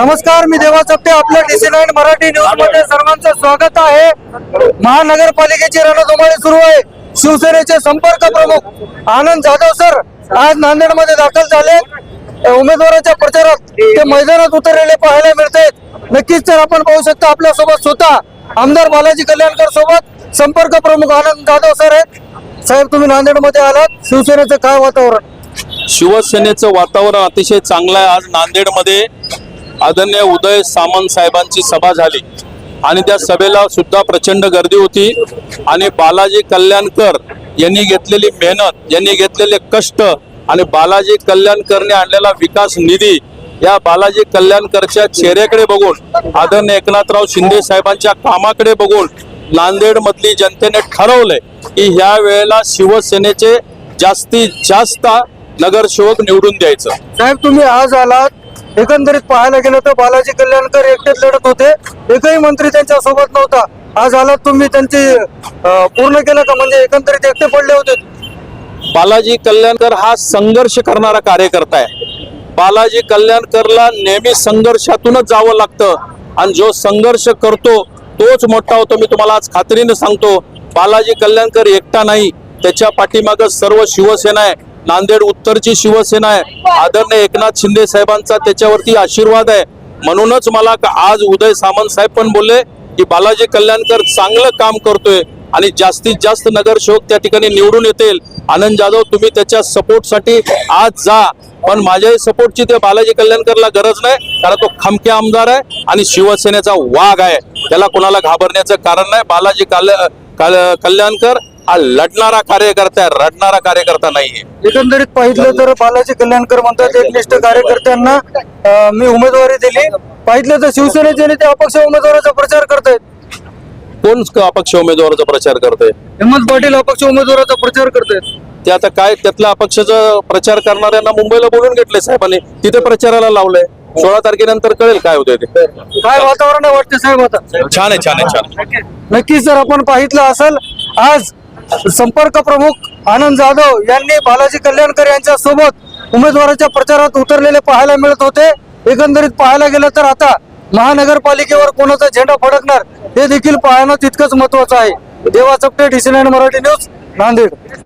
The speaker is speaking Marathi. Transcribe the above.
नमस्कार मी देवा चपटे आपल्या डीसी नाईन मराठी न्यूजमध्ये सर्वांचं स्वागत आहे. महानगरपालिकेची रणधुमाळी सुरू आहे. शिवसेनेचे संपर्क प्रमुख आनंद जाधव सर आज नांदेडमध्ये दाखल झाले. उमेदवाराच्या प्रचारात ते मैदानात उतरलेले पाहायला मिळते. नक्कीच तर आपण पाहू शकता आपल्यासोबत स्वतः आमदार बालाजी कल्याणकर सोबत संपर्क प्रमुख आनंद जाधव सर आहेत. साहेब तुम्ही नांदेडमध्ये आलात. शिवसेनेचं काय वातावरण? शिवसेनेचं वातावरण अतिशय चांगलं आहे. आज नांदेडमध्ये आदरणीय उदय सामंत साहेबांची सभा झाली. आणि त्या सभेला सुद्धा प्रचंड गर्दी होती. आणि बालाजी कल्याणकर यांनी घेतलेली मेहनत यांनी घेतलेले कष्ट आणि बालाजी कल्याणकरने आणलेला विकास निधी या बालाजी कल्याणकरच्या चेहऱ्याकडे बघून आदरणीय एकनाथराव शिंदे साहेबांच्या कामाकडे बघून नांदेड मधली जनतेने ठरवलंय की ह्या वेळेला शिवसेनेचे जास्तीत जास्त नगरसेवक निवडून द्यायचं. साहेब तुम्ही आज आलात. एकंदरीत पाहायला गेलं तर बालाजी कल्याणकर एकटेच लढत होते. एकही मंत्री त्यांच्यासोबत नव्हता. आज आलात तुम्ही त्यांची पूर्ण केलं का? म्हणजे एकंदरीत एकटे पडले होते. बालाजी कल्याणकर हा संघर्ष करणारा कार्यकर्ता आहे. बालाजी कल्याणकरला नेहमी संघर्षातूनच जावं लागतं. आणि जो संघर्ष करतो तोच मोठा होतो. मी तुम्हाला आज खात्रीनं सांगतो. बालाजी कल्याणकर एकटा नाही. त्याच्या पाठीमागं सर्व शिवसेना आहे. नांदेड उत्तरची शिवसेना आहे. आदरणीय एकनाथ शिंदे साहेबांचा त्याच्यावरती आशीर्वाद आहे. म्हणूनच मला का- आज उदय सामंत साहेब पण बोलले की बालाजी कल्याणकर चांगलं काम करतोय आणि जास्तीत जास्त नगरसेवक त्या ठिकाणी निवडून येतील. आनंद जाधव तुम्ही त्याच्या सपोर्टसाठी आज जा. पण माझ्याही सपोर्टची ते बालाजी कल्याणकरला गरज नाही कारण तो खमक्या आमदार आहे आणि शिवसेनेचा वाघ आहे. त्याला कोणाला घाबरण्याचं कारण नाही. बालाजी कल्या- कल्याणकर हा लढणारा कार्यकर्ता आहे रडणारा कार्यकर्ता नाहीये. एकंदरीत पाहिलं तर बालाजी कल्याणकर म्हणतात एकनिष्ठ कार्यकर्त्यांना अं, मी उमेदवारी दिली. पाहिलं तर शिवसेनेचे नेते अपक्ष उमेदवाराचा प्रचार करतायत. कोण अपक्ष उमेदवाराचा प्रचार करतोय? हेमंत पाटील अपक्ष उमेदवाराचा प्रचार करतायत. ते आता काय त्यातल्या अपक्षाचा प्रचार करणाऱ्यांना मुंबईला बोलून घेतले साहेबांनी. तिथे प्रचाराला लावलंय. सोळा तारखेनंतर कळेल काय होतंय ते. काय वातावरण आहे वाटते साहेब आता? छान आहे छान आहे छान आहे. नक्कीच जर आपण पाहिलं असेल आज संपर्क प्रमुख आनंद जाधव यांनी बालाजी कल्याणकर यांच्या सोबत उमेदवाराच्या प्रचारात उतरलेले पाहायला मिळत होते. एकंदरीत पाहायला गेलं तर आता महानगरपालिकेवर कोणाचा झेंडा फडकणार हे देखील पाहणं तितकंच महत्वाचं आहे. Deva Chapte DC nine Marathi news Nanded.